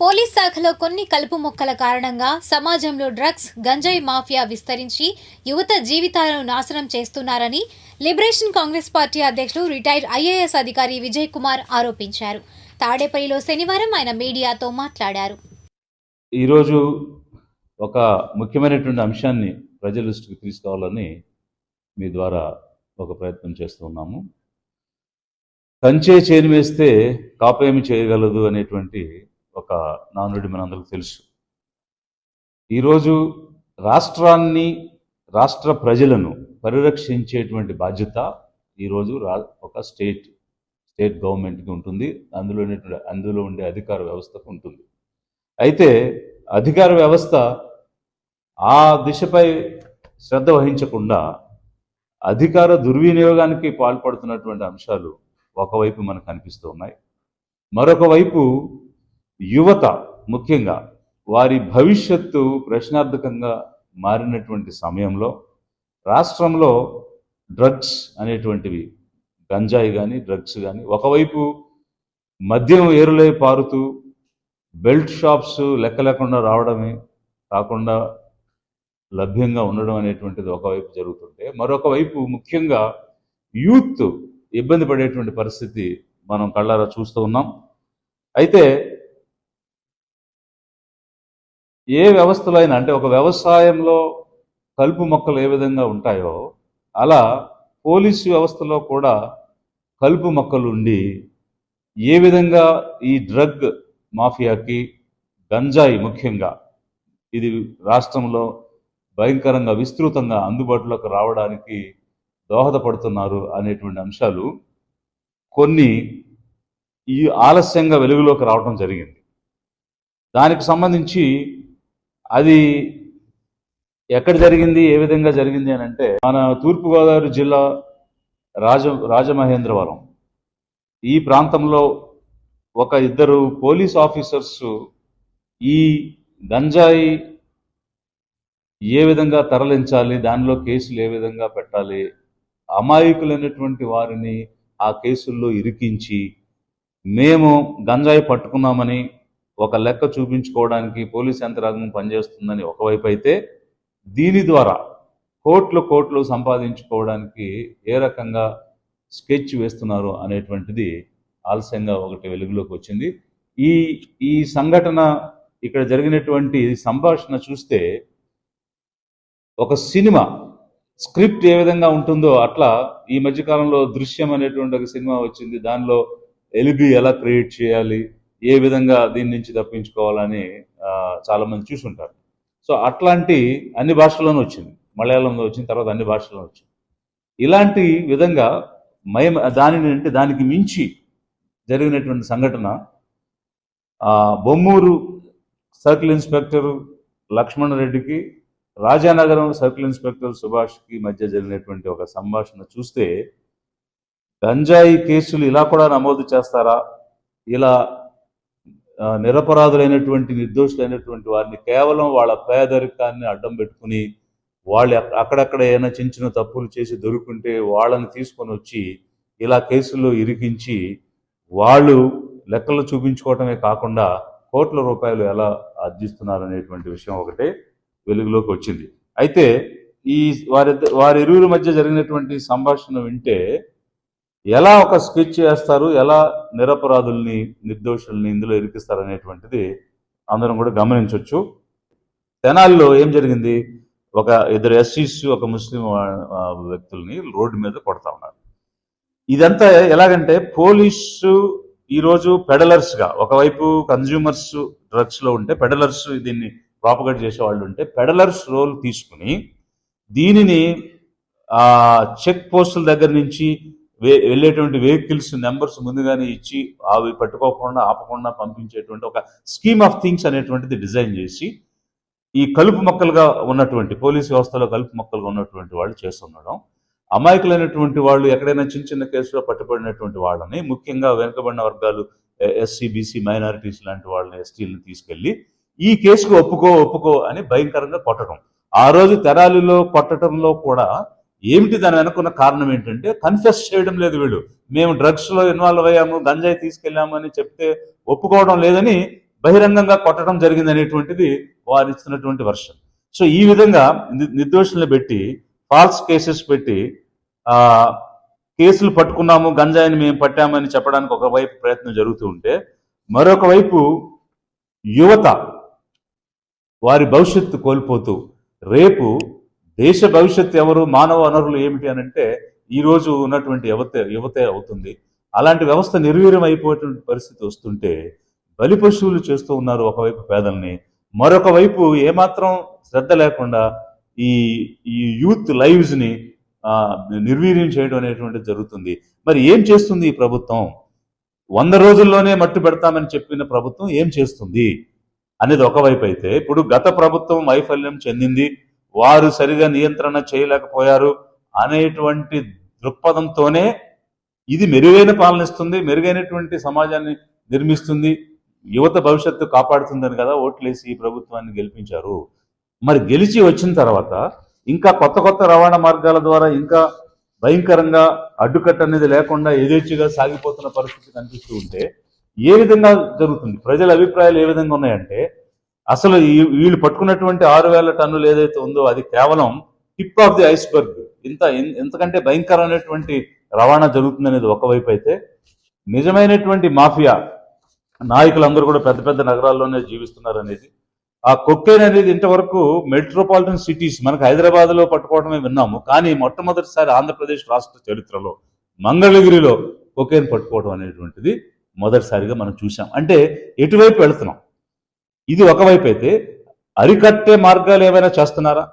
Police శాఖలో కొన్ని కలుపు మొక్కల కారణంగా సమాజంలో డ్రగ్స్ గంజాయి మాఫియా విస్తరించి యువత జీవితాలను నాశనం చేస్తున్నారని లిబరేషన్ కాంగ్రెస్ పార్టీ అధ్యక్షులు రిటైర్డ్ ఐఏఎస్ అధికారి విజయ్ కుమార్ ఆరోపించారు. తాడేపల్లిలో శనివారం ఆయన మీడియాతో మాట్లాడారు. ఈరోజు ఒక ముఖ్యమైనటువంటి అంశాన్ని ప్రజల దృష్టికి తీసుకోవాలని మీ ద్వారా ఒక ప్రయత్నం చేస్తున్నాము కంచే చేను వేస్తే కాపేమి చేయగలదు అనేటువంటి ఒక నానుడి మనందరికీ తెలుసు. ఈరోజు రాష్ట్రాన్ని రాష్ట్ర ప్రజలను పరిరక్షించేటువంటి బాధ్యత ఈరోజు రా ఒక స్టేట్ స్టేట్ గవర్నమెంట్కి ఉంటుంది. అందులో అందులో ఉండే అధికార వ్యవస్థకు ఉంటుంది. అయితే అధికార వ్యవస్థ ఆ దిశపై శ్రద్ధ వహించకుండా అధికార దుర్వినియోగానికి పాల్పడుతున్నటువంటి అంశాలు ఒకవైపు మనకు కనిపిస్తూ ఉన్నాయి. మరొక వైపు యువత ముఖ్యంగా వారి భవిష్యత్తు ప్రశ్నార్థకంగా మారినటువంటి సమయంలో రాష్ట్రంలో డ్రగ్స్ అనేటువంటివి గంజాయి కానీ డ్రగ్స్ కానీ ఒకవైపు మద్యం ఏరులై పారుతూ బెల్ట్ షాప్స్ లెక్క లేకుండా రావడమే కాకుండా లభ్యంగా ఉండడం అనేటువంటిది ఒకవైపు జరుగుతుంటే మరొక వైపు ముఖ్యంగా యూత్ ఇబ్బంది పడేటువంటి పరిస్థితి మనం కళ్ళారా చూస్తూ ఉన్నాం. అయితే ఏ వ్యవస్థలో అయినా అంటే ఒక వ్యవసాయంలో కలుపు మొక్కలు ఏ విధంగా ఉంటాయో అలా పోలీసు వ్యవస్థలో కూడా కలుపు మొక్కలు ఉండి ఏ విధంగా ఈ డ్రగ్ మాఫియాకి గంజాయి ముఖ్యంగా ఇది రాష్ట్రంలో భయంకరంగా విస్తృతంగా అందుబాటులోకి రావడానికి దోహదపడుతున్నారు అనేటువంటి అంశాలు కొన్ని ఈ ఆలస్యంగా వెలుగులోకి రావడం జరిగింది. దానికి సంబంధించి అది ఎక్కడ జరిగింది ఏ విధంగా జరిగింది అని అంటే మన తూర్పుగోదావరి జిల్లా రాజ రాజమహేంద్రవరం. ఈ ప్రాంతంలో ఒక ఇద్దరు పోలీస్ ఆఫీసర్స్ ఈ గంజాయి ఏ విధంగా తరలించాలి దానిలో కేసులు ఏ విధంగా పెట్టాలి అమాయకులైనటువంటి వారిని ఆ కేసుల్లో ఇరికించి మేము గంజాయి పట్టుకున్నామని ఒక లెక్క చూపించుకోవడానికి పోలీస్ యంత్రాంగం పనిచేస్తుందని ఒకవైపు అయితే దీని ద్వారా కోట్లు కోట్లు సంపాదించుకోవడానికి ఏ రకంగా స్కెచ్ వేస్తున్నారు అనేటువంటిది ఆలస్యంగా ఒకటి వెలుగులోకి వచ్చింది. ఈ ఈ సంఘటన ఇక్కడ జరిగినటువంటి సంభాషణ చూస్తే ఒక సినిమా స్క్రిప్ట్ ఏ విధంగా ఉంటుందో అట్లా ఈ మధ్యకాలంలో దృశ్యం అనేటువంటి ఒక సినిమా వచ్చింది. దానిలో ఎలిబి ఎలా క్రియేట్ చేయాలి ఏ విధంగా దీని నుంచి తప్పించుకోవాలని చాలామంది చాలా మంది చూసుంటారు. సో అట్లాంటి అన్ని భాషల్లోనూ వచ్చింది. మలయాళంలో వచ్చిన తర్వాత అన్ని భాషల్లో వచ్చింది. ఇలాంటి విధంగా మయం దానిని అంటే దానికి మించి జరిగినటువంటి సంఘటన బొమ్మూరు సర్కిల్ ఇన్స్పెక్టర్ లక్ష్మణ రెడ్డికి రాజానగరం సర్కిల్ ఇన్స్పెక్టర్ సుభాష్కి మధ్య జరిగినటువంటి ఒక సంభాషణ చూస్తే గంజాయి కేసులు ఇలా కూడా నమోదు చేస్తారా? ఇలా నిరపరాధులైనటువంటి నిర్దోషులైనటువంటి వారిని కేవలం వాళ్ళ పేదరికాన్ని అడ్డం పెట్టుకుని వాళ్ళు అక్కడక్కడ ఏమైనా చిన్న చిన్న తప్పులు చేసి దొరుకుంటే వాళ్ళని తీసుకొని వచ్చి ఇలా కేసుల్లో ఇరికించి వాళ్ళు లెక్కలు చూపించుకోవటమే కాకుండా కోట్ల రూపాయలు ఎలా ఆర్జిస్తున్నారు అనేటువంటి విషయం ఒకటే వెలుగులోకి వచ్చింది. అయితే ఈ వారి వారి ఇరువురి మధ్య జరిగినటువంటి సంభాషణ వింటే ఎలా ఒక స్కెచ్ చేస్తారు ఎలా నిరపరాధుల్ని నిర్దోషుల్ని ఇందులో ఇరికిస్తారు అనేటువంటిది అందరం కూడా గమనించవచ్చు తెనాలిలో ఏం జరిగింది? ఒక ఇద్దరు ఎస్సీస్ ఒక ముస్లిం వ్యక్తుల్ని రోడ్డు మీద కొడతా ఉన్నారు. ఇదంతా ఎలాగంటే పోలీసు ఈరోజు పెడలర్స్గా ఒకవైపు కన్జ్యూమర్స్ డ్రగ్స్లో ఉంటే పెడలర్స్ దీన్ని ప్రాపగేట్ చేసే వాళ్ళు ఉంటే పెడలర్స్ రోల్ తీసుకుని దీనిని చెక్ పోస్టుల దగ్గర నుంచి వెళ్ళేటువంటి వెహికల్స్ నెంబర్స్ ముందుగానే ఇచ్చి అవి పట్టుకోకుండా ఆపకుండా పంపించేటువంటి ఒక స్కీమ్ ఆఫ్ థింగ్స్ అనేటువంటిది డిజైన్ చేసి ఈ కలుపు మొక్కలుగా ఉన్నటువంటి పోలీస్ వ్యవస్థలో కలుపు మొక్కలుగా ఉన్నటువంటి వాళ్ళు చేస్తుండడం. అమాయకులైనటువంటి వాళ్ళు ఎక్కడైనా చిన్న చిన్న కేసులో పట్టుబడినటువంటి వాళ్ళని ముఖ్యంగా వెనుకబడిన వర్గాలు ఎస్సీ బీసీ మైనారిటీస్ లాంటి వాళ్ళని ఎస్టీలను తీసుకెళ్ళి ఈ కేసుకు ఒప్పుకో ఒప్పుకో అని భయంకరంగా కొట్టడం. ఆ రోజు తెరాలిలో కొట్టడంలో కూడా ఏమిటి దాని వెనుకున్న కారణం ఏంటంటే కన్ఫెస్ చేయడం లేదు వీళ్ళు. మేము డ్రగ్స్లో ఇన్వాల్వ్ అయ్యాము గంజాయి తీసుకెళ్ళాము అని చెప్తే ఒప్పుకోవడం లేదని బహిరంగంగా కొట్టడం జరిగింది అనేటువంటిది వారు ఇస్తున్నటువంటి వర్షం. సో ఈ విధంగా ని- నిర్దోషులను పెట్టి ఫాల్స్ కేసెస్ పెట్టి కేసులు పట్టుకున్నాము గంజాయిని మేము పట్టామని చెప్పడానికి ఒకవైపు ప్రయత్నం జరుగుతూ ఉంటే మరొక వైపు యువత వారి భవిష్యత్తు కోల్పోతూ రేపు దేశ భవిష్యత్తు ఎవరు మానవ వనరులు ఏమిటి అని అంటే ఈరోజు ఉన్నటువంటి యువత యువతే అవుతుంది. అలాంటి వ్యవస్థ నిర్వీర్యం అయిపోయేటువంటి పరిస్థితి వస్తుంటే బలి పశువులు చేస్తూ ఉన్నారు ఒకవైపు పేదల్ని. మరొక వైపు ఏమాత్రం శ్రద్ధ లేకుండా ఈ ఈ యూత్ లైవ్స్ని నిర్వీర్యం చేయడం అనేటువంటిది జరుగుతుంది. మరి ఏం చేస్తుంది ఈ ప్రభుత్వం? వంద రోజుల్లోనే మట్టు పెడతామని చెప్పిన ప్రభుత్వం ఏం చేస్తుంది? అనేది ఒకవైపు అయితే ఇప్పుడు గత ప్రభుత్వం వైఫల్యం చెందింది. వారు సరిగా నియంత్రణ చేయలేకపోయారు అనేటువంటి దృక్పథంతోనే ఇది మెరుగైన పాలనిస్తుంది మెరుగైనటువంటి సమాజాన్ని నిర్మిస్తుంది యువత భవిష్యత్తు కాపాడుతుందని కదా ఓట్లేసి ఈ ప్రభుత్వాన్ని గెలిపించారు. మరి గెలిచి వచ్చిన తర్వాత ఇంకా కొత్త కొత్త రవాణా మార్గాల ద్వారా ఇంకా భయంకరంగా అడ్డుకట్ట అనేది లేకుండా యథేచ్ఛగా సాగిపోతున్న పరిస్థితి కనిపిస్తూ ఉంటే ఏ విధంగా జరుగుతుంది? ప్రజల అభిప్రాయాలు ఏ విధంగా ఉన్నాయంటే అసలు ఈ- వీళ్ళు పట్టుకున్నటువంటి ఆరు వేల టన్నులు ఏదైతే ఉందో అది కేవలం టిప్ ఆఫ్ ది ఐస్బర్గ్. ఇంత ఎంతకంటే భయంకరమైనటువంటి రవాణా జరుగుతుందనేది ఒకవైపు అయితే నిజమైనటువంటి మాఫియా నాయకులందరూ కూడా పెద్ద పెద్ద నగరాల్లోనే జీవిస్తున్నారు అనేది ఆ కొక్కేన్ అనేది ఇంతవరకు మెట్రోపాలిటన్ సిటీస్ మనకు హైదరాబాద్లో పట్టుకోవడమే విన్నాము. కానీ మొట్టమొదటిసారి ఆంధ్రప్రదేశ్ రాష్ట్ర చరిత్రలో మంగళగిరిలో కొక్కేన్ పట్టుకోవడం అనేటువంటిది మొదటిసారిగా మనం చూసాం అంటే ఎటువైపు వెళుతున్నాం? ఇది ఒకవైపు అయితే అరికట్టే మార్గాలు ఏమైనా చేస్తున్నారా?